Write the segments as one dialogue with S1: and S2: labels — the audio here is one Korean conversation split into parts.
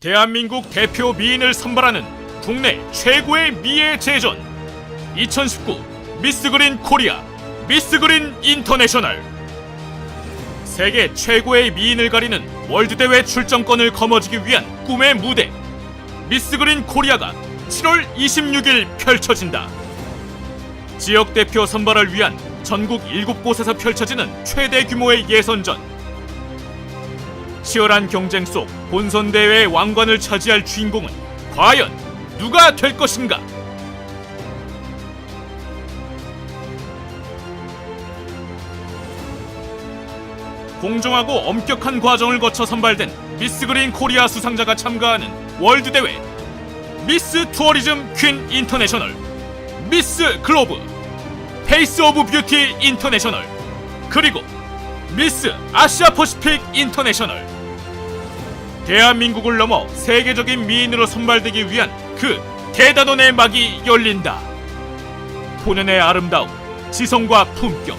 S1: 대한민국 대표 미인을 선발하는 국내 최고의 미의 제전. 2019 미스그린 코리아 미스그린 인터내셔널. 세계 최고의 미인을 가리는 월드대회 출전권을 거머쥐기 위한 꿈의 무대. 미스그린 코리아가 7월 26일 펼쳐진다. 지역 대표 선발을 위한 전국 7곳에서 펼쳐지는 최대 규모의 예선전 치열한 경쟁 속 본선 대회의 왕관을 차지할 주인공은 과연 누가 될 것인가? 공정하고 엄격한 과정을 거쳐 선발된 미스 그린 코리아 수상자가 참가하는 월드 대회 미스 투어리즘 퀸 인터내셔널 미스 글로브 페이스 오브 뷰티 인터내셔널 그리고 미스 아시아 퍼시픽 인터내셔널 대한민국을 넘어 세계적인 미인으로 선발되기 위한 그 대단원의 막이 열린다. 본연의 아름다움, 지성과 품격,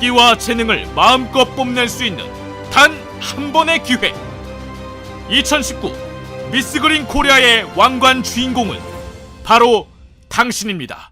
S1: 끼와 재능을 마음껏 뽐낼 수 있는 단 한 번의 기회. 2019 미스 그린 코리아의 왕관 주인공은 바로 당신입니다